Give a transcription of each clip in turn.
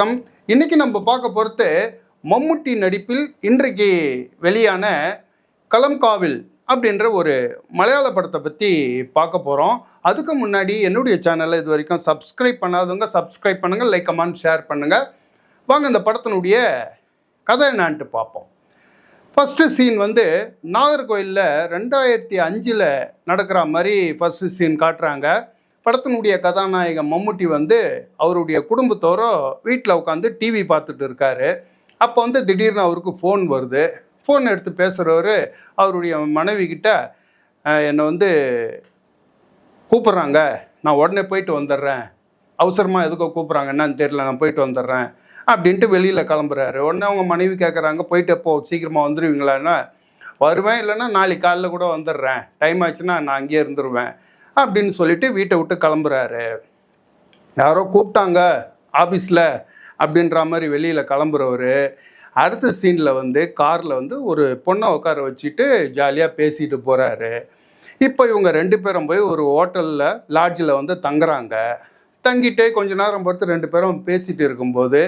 வணக்கம். இன்னைக்கு நம்ம பார்க்க பொறுத்து மம்முட்டி நடிப்பில் இன்றைக்கு வெளியான கலம்காவில் அப்படின்ற ஒரு மலையாள படத்தை பற்றி பார்க்க போகிறோம் அதுக்கு முன்னாடி என்னுடைய சேனலை இது வரைக்கும் சப்ஸ்கிரைப் பண்ணாதவங்க சப்ஸ்கிரைப் பண்ணுங்கள் லைக் கமெண்ட் ஷேர் பண்ணுங்கள் வாங்க இந்த படத்தினுடைய கதை என்னான்ட்டு பார்ப்போம். ஃபஸ்ட்டு சீன் வந்து நாகர்கோயிலில் ரெண்டாயிரத்தி அஞ்சில் நடக்கிற மாதிரி ஃபஸ்ட்டு சீன் காட்டுறாங்க. படத்தினுடைய கதாநாயகன் மம்முட்டி வந்து அவருடைய குடும்பத்தோரோ வீட்டில் உட்காந்து டிவி பார்த்துட்டு இருக்காரு. அப்போ வந்து திடீர்னு அவருக்கு ஃபோன் வருது. ஃபோன் எடுத்து பேசுகிறவர் அவருடைய மனைவி கிட்ட என்னை வந்து கூப்பிட்றாங்க. நான் உடனே போயிட்டு வந்துடுறேன். அவசரமாக எதுக்கோ கூப்பிட்றாங்க. என்னன்னு தெரியல. நான் போயிட்டு வந்துடுறேன். அப்படின்ட்டு வெளியில் கிளம்புறாரு. உடனே அவங்க மனைவி கேட்குறாங்க போயிட்டு எப்போ சீக்கிரமாக வந்துடுவீங்களான்னா வருவேன். இல்லைன்னா நாளைக்கு காலைல கூட வந்துடுறேன். டைம் ஆச்சுன்னா நான் அங்கேயே இருந்துருவேன். அப்படின்னு சொல்லிட்டு வீட்டை விட்டு கிளம்புறாரு. யாரோ கூப்பிட்டாங்க ஆஃபீஸில் அப்படின்ற மாதிரி வெளியில் கிளம்புறவர். அடுத்த சீனில் வந்து காரில் வந்து ஒரு பொண்ணை உட்கார வச்சுட்டு ஜாலியாக பேசிட்டு போகிறாரு இப்போ இவங்க ரெண்டு பேரும் போய் ஒரு ஹோட்டலில் லாட்ஜில் வந்து தங்குறாங்க. தங்கிட்டு கொஞ்ச நேரம் பொறுத்து ரெண்டு பேரும் பேசிட்டு இருக்கும்போது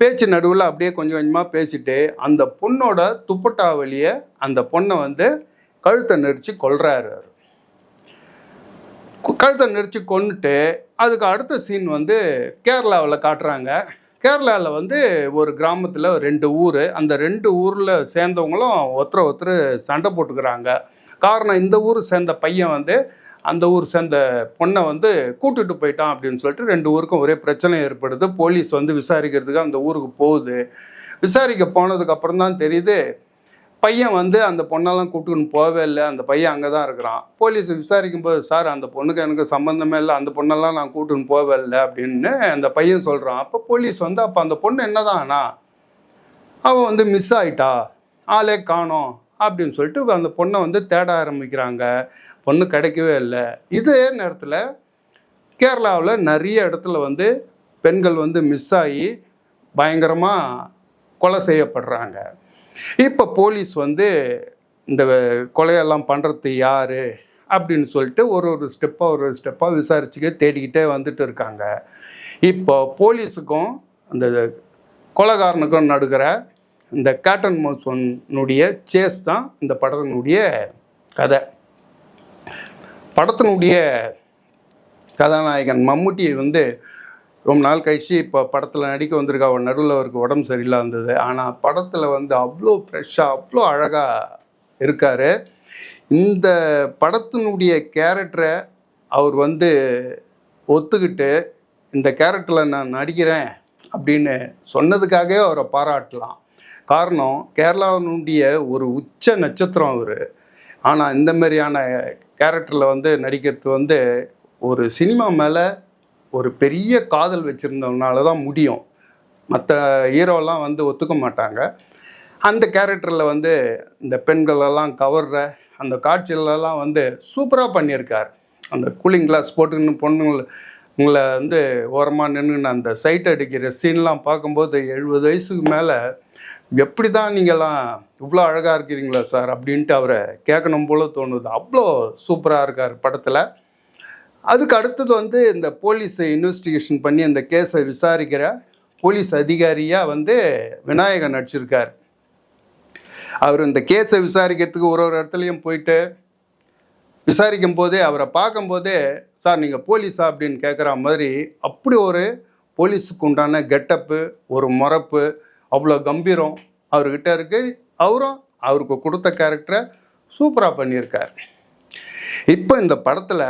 பேச்சு நடுவில் அப்படியே கொஞ்சம் கொஞ்சமாக பேசிட்டு அந்த பொண்ணோட துப்பட்டா வழியை அந்த பொண்ணை வந்து கழுத்தை நெரிச்சு கொள்கிறாரு கழுத்தை நெரிச்சு கொண்டுட்டு அதுக்கு அடுத்த சீன் வந்து கேரளாவில் காட்டுறாங்க. கேரளாவில் வந்து ஒரு கிராமத்தில் ரெண்டு ஊர். அந்த ரெண்டு ஊரில் சேர்ந்தவங்களும் ஒருத்தர் ஒருத்தர் சண்டை போட்டுக்கிறாங்க. காரணம் இந்த ஊர் சேர்ந்த பையன் வந்து அந்த ஊர் சேர்ந்த பொண்ணை வந்து கூட்டிட்டு போயிட்டான் அப்படின்னு சொல்லிட்டு ரெண்டு ஊருக்கும் ஒரே பிரச்சனை ஏற்படுது. போலீஸ் வந்து விசாரிக்கிறதுக்கு அந்த ஊருக்கு போகுது. விசாரிக்க போனதுக்கப்புறம் தான் தெரியுது பையன் வந்து அந்த பொண்ணெல்லாம் கூப்பிட்டுன்னு போகவே இல்லை. அந்த பையன் அங்கே தான் இருக்கிறான். போலீஸ் விசாரிக்கும் போது சார் அந்த பொண்ணுக்கு எனக்கு சம்மந்தமே இல்லை. அந்த பொண்ணெல்லாம் நான் கூப்பிட்டுன்னு போகவே இல்லை. அப்படின்னு அந்த பையன் சொல்கிறான் அப்போ போலீஸ் வந்து அப்போ அந்த பொண்ணு என்னதான் ஆனா அவன் வந்து மிஸ் ஆயிட்டா? ஆளே காணோம். அப்படின்னு சொல்லிட்டு அந்த பொண்ணை வந்து தேட ஆரம்பிக்கிறாங்க. பொண்ணு கிடைக்கவே இல்லை. இதே நேரத்தில் கேரளாவில் நிறைய இடத்துல வந்து பெண்கள் வந்து மிஸ் ஆகி பயங்கரமாக கொலை செய்யப்படுறாங்க. இப்போ போலீஸ் வந்து இந்த கொலையெல்லாம் பண்ணுறது யார் அப்படின்னு சொல்லிட்டு ஒரு ஒரு ஸ்டெப்பாக ஒரு ஒரு ஸ்டெப்பாக விசாரிச்சுக்க தேடிக்கிட்டே வந்துட்டு இருக்காங்க. இப்போ போலீஸுக்கும் அந்த கொலைகாரனுக்கும் நடுக்கிற இந்த கேட்டன் மோசனுடைய சேஸ் தான் இந்த படத்தினுடைய கதை. படத்தினுடைய கதாநாயகன் மம்முட்டி வந்து ரொம்ப நாள் கழிச்சு இப்போ படத்தில் நடிக்க வந்திருக்கா அவர் நடுவில் அவருக்கு உடம்பு சரியில்லாம இருந்தது. ஆனால் படத்தில் வந்து அவ்வளோ ஃப்ரெஷ்ஷாக அவ்வளோ அழகாக இருக்கார். இந்த படத்தினுடைய கேரக்டரை அவர் வந்து ஒத்துக்கிட்டு இந்த கேரக்டரில் நான் நடிக்கிறேன் அப்படின்னு சொன்னதுக்காகவே அவரை பாராட்டலாம். காரணம் கேரளாவினுடைய ஒரு உச்ச நட்சத்திரம் அவர். ஆனால் இந்த மாதிரியான கேரக்டரில் வந்து நடிக்கிறது வந்து ஒரு சினிமா மேலே ஒரு பெரிய காதல் வச்சுருந்தவனால தான் முடியும் மற்ற ஹீரோலாம் வந்து ஒத்துக்க மாட்டாங்க. அந்த கேரக்டரில் வந்து இந்த பெண்களெல்லாம் கவர்ற அந்த காட்சிகளெல்லாம் வந்து சூப்பராக பண்ணியிருக்கார். அந்த கூலிங் கிளாஸ் போட்டுக்கின்னு பொண்ணுங்களை உங்களை வந்து ஓரமாக நின்றுன்னு அந்த சைட் அடிக்கிற சீன்லாம் பார்க்கும்போது எழுபது வயசுக்கு மேலே எப்படி தான் நீங்கள்லாம் இவ்வளோ அழகாக இருக்கிறீங்களா சார் அப்படின்ட்டு அவரை கேட்கணும் போல தோணுது. அவ்வளோ சூப்பராக இருக்கார் படத்தில். அதுக்கு அடுத்தது வந்து இந்த போலீஸை இன்வெஸ்டிகேஷன் பண்ணி அந்த கேஸை விசாரிக்கிற போலீஸ் அதிகாரியாக வந்து விநாயகன் நடிச்சிருக்கார். அவர் இந்த கேஸை விசாரிக்கிறதுக்கு ஒரு ஒரு இடத்துலையும் போயிட்டு விசாரிக்கும் போதே அவரை பார்க்கும்போதே சார் நீங்கள் போலீஸா? அப்படின்னு கேட்குற மாதிரி அப்படி ஒரு போலீஸுக்கு உண்டான கெட்டப்பு ஒரு முறப்பு அவ்வளோ கம்பீரம் அவர்கிட்ட இருக்கு. அவரும் அவருக்கு கொடுத்த கேரக்டரை சூப்பராக பண்ணியிருக்கார். இப்போ இந்த படத்தில்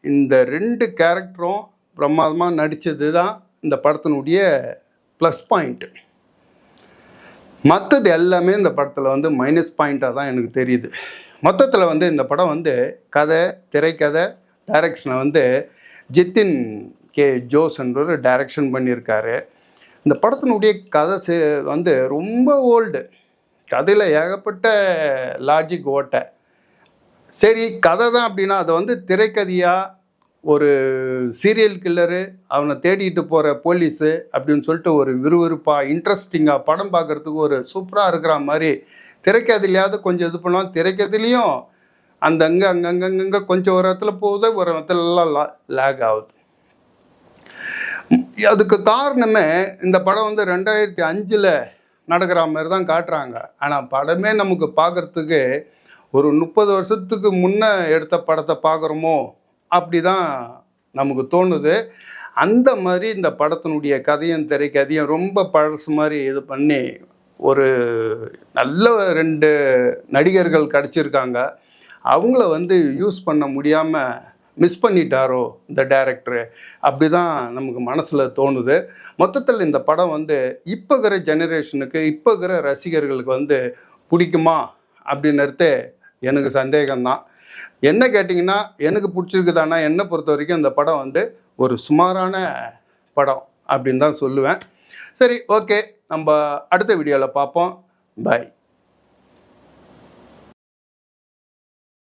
இந்த ரெண்டு கேரக்டரும் பிரமாதமாக நடித்தது தான் இந்த படத்தினுடைய ப்ளஸ் பாயிண்ட்டு மற்றது எல்லாமே இந்த படத்தில் வந்து மைனஸ் பாயிண்ட்டாக தான் எனக்கு தெரியுது. மொத்தத்தில் வந்து இந்த படம் வந்து கதை திரைக்கதை டைரக்ஷனை வந்து ஜித்தின் கே ஜோஸ் என்றவர் டைரக்ஷன் பண்ணியிருக்காரு. இந்த படத்தினுடைய கதை சே- வந்து ரொம்ப ஓல்டு கதையில் ஏகப்பட்ட லாஜிக் ஓட்டை. சரி கதை தான் அப்படின்னா அதை வந்து திரைக்கதையாக ஒரு சீரியல் கில்லரு அவனை தேடிட்டு போகிற போலீஸு அப்படின்னு சொல்லிட்டு ஒரு விறுவிறுப்பாக இன்ட்ரெஸ்டிங்காக படம் பார்க்குறதுக்கு ஒரு சூப்பராக இருக்கிற மாதிரி திரைக்கதையிலையாவது கொஞ்சம் இது பண்ணோம் திரைக்கதையிலையும் அந்த அங்கே அங்கங்கங்க கொஞ்சம் ஒரு இடத்துல போகுது ஒரு இடத்துல எல்லாம் லேக் ஆகுது. அதுக்கு காரணமே இந்த படம் வந்து ரெண்டாயிரத்தி அஞ்சில் நடக்கிற மாதிரி தான் காட்டுறாங்க. ஆனால் படமே நமக்கு பார்க்குறதுக்கு ஒரு முப்பது வருஷத்துக்கு முன்னே எடுத்த படத்தை பார்க்குறோமோ அப்படி தான் நமக்கு தோணுது. அந்த மாதிரி இந்த படத்தினுடைய கதையும் திரைக்கதையும் ரொம்ப பழசு மாதிரி இது பண்ணி ஒரு நல்ல ரெண்டு நடிகர்கள் கிடச்சிருக்காங்க. அவங்கள வந்து யூஸ் பண்ண முடியாமல் மிஸ் பண்ணிட்டாரோ இந்த டேரக்டரு அப்படி தான் நமக்கு மனசில் தோணுது. மொத்தத்தில் இந்த படம் வந்து இப்போ இருக்கிற ஜெனரேஷனுக்கு இப்போ இருக்கிற ரசிகர்களுக்கு வந்து பிடிக்குமா? அப்படின்னுறது எனக்கு சந்தேகம்தான். என்ன கேட்டிங்கன்னா எனக்கு பிடிச்சிருக்குதானா என்னை பொறுத்த வரைக்கும் இந்த படம் வந்து ஒரு சுமாரான படம் அப்படின்னு தான் சொல்லுவேன். சரி ஓகே. நம்ம அடுத்த வீடியோவில் பார்ப்போம். பாய்